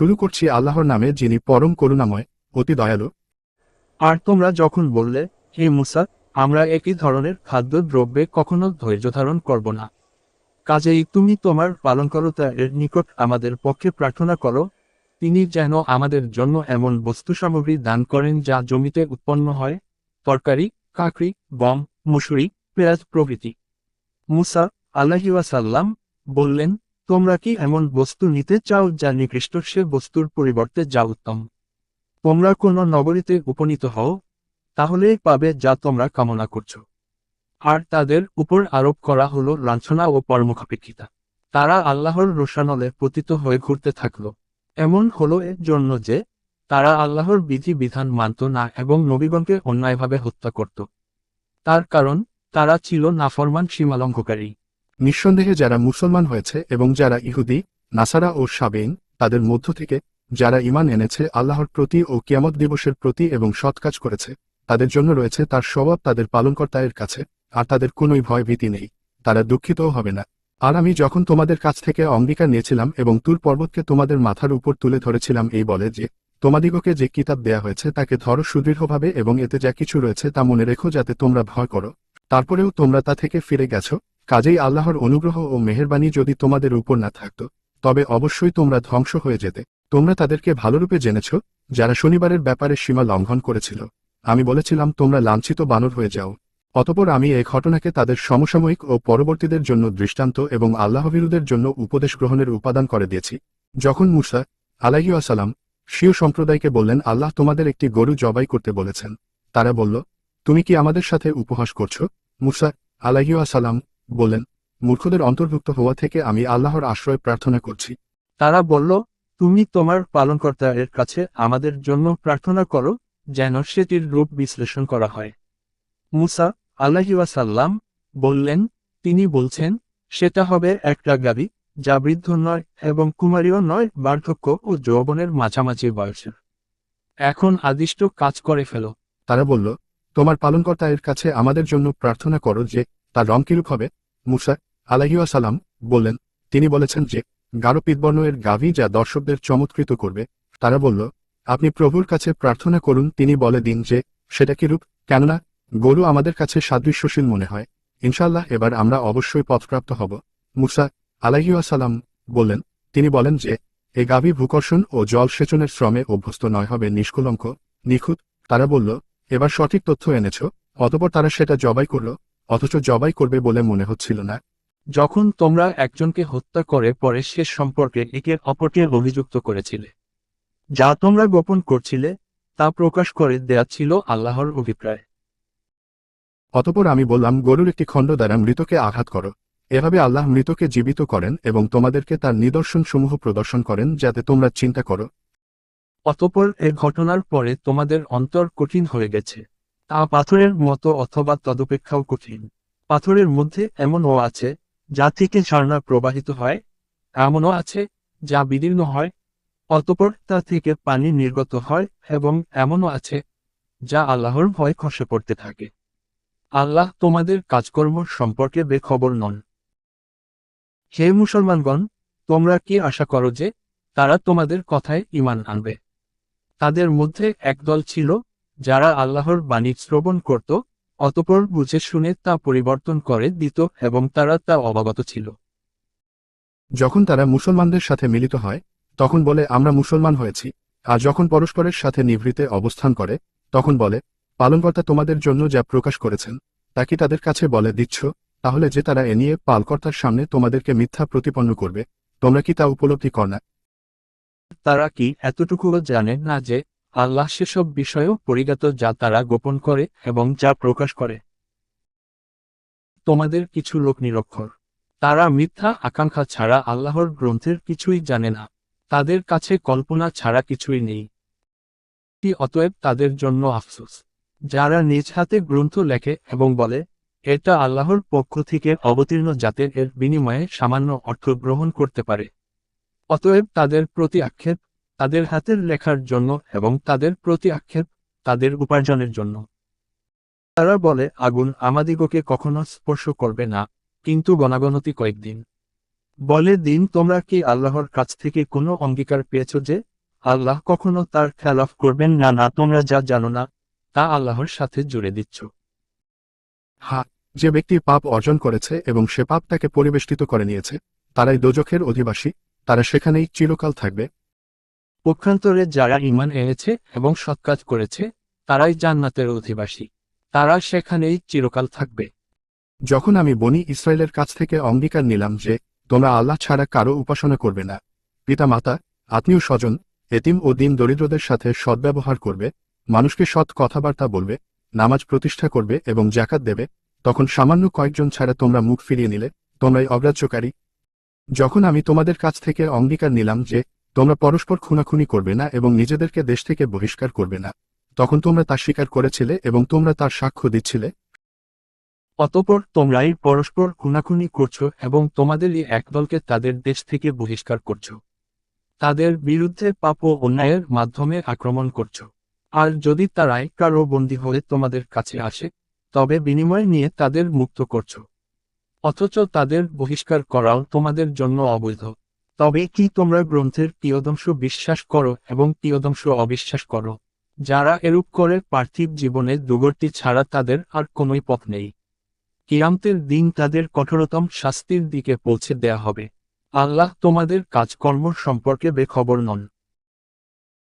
শুরু করছি আল্লাহর নামে যিনি পরম করুণাময়, অতি দয়ালু। আর তোমরা যখন বললে, হে মুসা, আমরা একই ধরনের খাদ্য দ্রব্যে কখনো ধৈর্য ধারণ করব না। কাজেই তুমি তোমার পালনকর্তা এর নিকট আমাদের পক্ষে প্রার্থনা করো। তিনি যেন আমাদের জন্য এমন বস্তু সামগ্রী দান করেন যা জমিতে উৎপন্ন হয়। তরকারি, কাকড়ি, গম, মুসুরি, পেঁয়াজ প্রভৃতি। মুসা আল্লাহিওয়াসাল্লাম বললেন তোমরা কি এমন বস্তু নিতে চাও যা নিকৃষ্ট সে বস্তুর পরিবর্তে যা উত্তম? তোমরা কোনো নগরীতে উপনীত হও, তাহলেই পাবে যা তোমরা কামনা করছ। আর তাদের উপর আরোপ করা হলো লাঞ্ছনা ও পরমুখাপেক্ষিতা। তারা আল্লাহর রোশানলে পতিত হয়ে ঘুরতে থাকল। এমন হলো এর জন্য যে, তারা আল্লাহর বিধি বিধান মানত না এবং নবীগণকে অন্যায়ভাবে হত্যা করত। তার কারণ, তারা ছিল নাফরমান সীমালঙ্ঘকারী। নিঃসন্দেহে যারা মুসলমান হয়েছে এবং যারা ইহুদি, নাসারা ও সাবেইন, তাদের মধ্য থেকে যারা ইমান এনেছে, আল্লাহর প্রতি ও কিয়ামত দিবসের প্রতি এবং সৎ কাজ করেছে, তাদের জন্য রয়েছে তার স্বভাব তাদের পালনকর্তায়ের কাছে, আর তাদের কোনোই ভয় ভীতি নেই। তারা দুঃখিতও হবে না। আর আমি যখন তোমাদের কাছ থেকে অঙ্গীকার নিয়েছিলাম এবং তুর পর্বতকে তোমাদের মাথার উপর তুলে ধরেছিলাম, এই বলে যে, তোমাদিগকে যে কিতাব দেয়া হয়েছে তাকে ধরো সুদৃঢ়ভাবে এবং এতে যা কিছু রয়েছে তা মনে রেখো যাতে তোমরা ভয় করো। তারপরেও তোমরা তা থেকে ফিরে গেছো কাজেই আল্লাহর অনুগ্রহ ও মেহেরবানি যদি তোমাদের উপর না থাকত, তবে অবশ্যই তোমরা ধ্বংস হয়ে যেতে। তোমরা তাদেরকে ভালোরূপে জেনেছ, যারা শনিবারের ব্যাপারে সীমা লঙ্ঘন করেছিল। আমি বলেছিলাম, তোমরা লাঞ্ছিত বানর হয়ে যাও। অতপর আমি এই ঘটনাকে তাদের সমসাময়িক ও পরবর্তীদের জন্য দৃষ্টান্ত এবং আল্লাহবিরুদের জন্য উপদেশ গ্রহণের উপাদান করে দিয়েছি। যখন মুসা আলাইসালাম শিও সম্প্রদায়কে বললেন, আল্লাহ তোমাদের একটি গরু জবাই করতে বলেছেন। তারা বলল, তুমি কি আমাদের সাথে উপহাস করছ? মুসা আলাইসালাম বললেন মূর্খদের অন্তর্ভুক্ত হওয়া থেকে আমি আল্লাহর আশ্রয় প্রার্থনা করছি। তারা বলল তুমি তোমার পালনকর্তা এর কাছে আমাদের জন্য প্রার্থনা করো যেন সেটির রূপ বিশ্লেষণ করা হয়। মুসা আল্লাহিওয়াসাল্লাম বললেন তিনি বলছেন সেটা হবে একটা গাবি যা বৃদ্ধ নয় এবং কুমারীও নয় বার্ধক্য ও যৌবনের মাঝামাঝি বয়সের। এখন আদিষ্ট কাজ করে ফেলো। তারা বলল তোমার পালনকর্তা এর কাছে আমাদের জন্য প্রার্থনা করো যে তার রং কিরূপ হবে? মুসা আলাহিসাল্লাম বললেন, তিনি বলেছেন যে গাঢ় পিতবর্ণ এর গাভী যা দর্শকদের চমৎকৃত করবে, তারা বলল, আপনি প্রভুর কাছে প্রার্থনা করুন, তিনি বলে দিন যে, সেটা কিরূপ কেননা, গরু আমাদের কাছে সাদৃশ্যশীল মনে হয়। ইনশাল্লাহ এবার আমরা অবশ্যই পথপ্রাপ্ত হব। মুসা আলাহিসাল্লাম বললেন, তিনি বলেন যে, এ গাভী ভূকর্ষণ ও জল সেচনের শ্রমে অভ্যস্ত নয় হবে নিষ্কলঙ্ক, নিখুঁত। তারা বলল, এবার সঠিক তথ্য এনেছ, অতপর তারা সেটা জবাই করল। অথচ জবাই করবে বলে মনে হচ্ছিল না। যখন তোমরা একজনকে হত্যা করে পরে সে সম্পর্কে একে অপরকে অভিযুক্ত করেছিলে। যা তোমরা গোপন করছিলে তা প্রকাশ করে দেয়া ছিল আল্লাহর অভিপ্রায়। অতপর আমি বললাম গরুর একটি খণ্ড দ্বারা মৃতকে আঘাত করো। এভাবে আল্লাহ মৃতকে জীবিত করেন এবং তোমাদেরকে তার নিদর্শনসমূহ প্রদর্শন করেন যাতে তোমরা চিন্তা করো। অতপর এ ঘটনার পরে তোমাদের অন্তর কঠিন হয়ে গেছে। তা পাথরের মতো অথবা তদপেক্ষাও কঠিন। পাথরের মধ্যে এমনও আছে, যা থেকে ঝর্ণা প্রবাহিত হয়, এমনও আছে, যা বিদীর্ণ হয়, অতপর তা থেকে পানি নির্গত হয় এবং এমনও আছে, যা আল্লাহর ভয় খসে পড়তে থাকে। আল্লাহ তোমাদের কাজকর্ম সম্পর্কে বেখবর নন। হে মুসলমানগণ, তোমরা কি আশা করো যে তারা তোমাদের কথায় ইমান আনবে? তাদের মধ্যে একদল ছিল যারা আল্লাহর বাণী শ্রবণ করত অতপর বুঝে শুনে তা পরিবর্তন করে দিত এবং তারা তা অবগত ছিল। যখন তারা মুসলমানদের সাথে মিলিত হয় তখন বলে আমরা মুসলমান হয়েছি। আর যখন পরস্পরের সাথে নিভৃতে অবস্থান করে তখন বলে পালনকর্তা তোমাদের জন্য যা প্রকাশ করেছেন তা কি তাদের কাছে বলে দিচ্ছ? তাহলে যে তারা এ নিয়ে পালকর্তার সামনে তোমাদেরকে মিথ্যা প্রতিপন্ন করবে তোমরা কি তা উপলব্ধি কর না? তারা কি এতটুকুও জানে না যে আল্লাহ সেসব বিষয়েও পরিজ্ঞাত যা তারা গোপন করে এবং যা প্রকাশ করে। তোমাদের কিছু লোক নিরক্ষর। তারা মিথ্যা আকাঙ্ক্ষা ছাড়া আল্লাহর গ্রন্থের কিছুই জানে না। তাদের কাছে কল্পনা ছাড়া কিছুই নেই। অতএব তাদের জন্য আফসোস। যারা নিজ হাতে গ্রন্থ লেখে এবং বলে, এটা আল্লাহর পক্ষ থেকে অবতীর্ণ জাতের এর বিনিময়ে সামান্য অর্থ গ্রহণ করতে পারে। অতএব তাদের প্রতি আক্ষেপ তাদের হাতের লেখার জন্য এবং তাদের প্রতি আক্ষেপ তাদের উপার্জনের জন্য। তারা বলে, আগুন আমাদিগকে কখনো স্পর্শ করবে না, কিন্তু গণাগণতি কয়েকদিন। বলে, দিন তোমরা কি আল্লাহর কাছ থেকে কোনো অঙ্গীকার পেয়েছ যে, আল্লাহ কখনো তার খেলাফ করবেন না না তোমরা যা জানো না, তা আল্লাহর সাথে জুড়ে দিচ্ছ? হা, যে ব্যক্তি পাপ অর্জন করেছে এবং সে পাপ তাকে পরিবেষ্টিত করে নিয়েছে, তারাই দোজখের অধিবাসী, তারা সেখানেই চিরকাল থাকবে। পক্ষান্তরে যারা ইমান এনেছে এবং সৎকাজ করেছে, তারাই জান্নাতের অধিবাসী। তারা সেখানেই চিরকাল থাকবে। যখন আমি বনি ইসরায়েলের কাছ থেকে অঙ্গীকার নিলাম যে, তোমরা আল্লাহ ছাড়া কারও উপাসনা করবে না। পিতা মাতা, আত্মীয় স্বজন, এতিম ও দিন দরিদ্রদের সাথে সদ্ব্যবহার করবে, মানুষকে সৎ কথাবার্তা বলবে, নামাজ প্রতিষ্ঠা করবে এবং জাকাত দেবে, তখন সামান্য কয়েকজন ছাড়া তোমরা মুখ ফিরিয়ে নিলে, তোমরাই অগ্রাহ্যকারী। যখন আমি তোমাদের কাছ থেকে অঙ্গীকার নিলাম যে তোমরা পরস্পর খুনাখুনি করবে না এবং নিজেদেরকে দেশ থেকে বহিষ্কার করবে না। তখন তোমরা তা স্বীকার করেছিলে এবং তোমরা তার সাক্ষ্য দিচ্ছিলে। অতপর তোমরাই পরস্পর খুনাখুনি করছ এবং তোমাদেরই একদলকে তাদের দেশ থেকে বহিষ্কার করছ। তাদের বিরুদ্ধে পাপ ও অন্যায়ের মাধ্যমে আক্রমণ করছ। আর যদি তারাই কারও বন্দী হয়ে তোমাদের কাছে আসে, তবে বিনিময় নিয়ে তাদের মুক্ত করছ। অথচ তাদের বহিষ্কার করাও তোমাদের জন্য অবৈধ। তবে কি তোমরা গ্রন্থের প্রিয়দংশ বিশ্বাস করো এবং প্রিয়দংশ অবিশ্বাস করো? যারা এরূপ করে পার্থিব জীবনে দুগর্তি ছাড়া তাদের আর কোনোই পথ নেই। কিরামতের দিন তাদের কঠোরতম শাস্তির দিকে পৌঁছে দেয়া হবে। আল্লাহ তোমাদের কাজকর্ম সম্পর্কে বেখবর নন।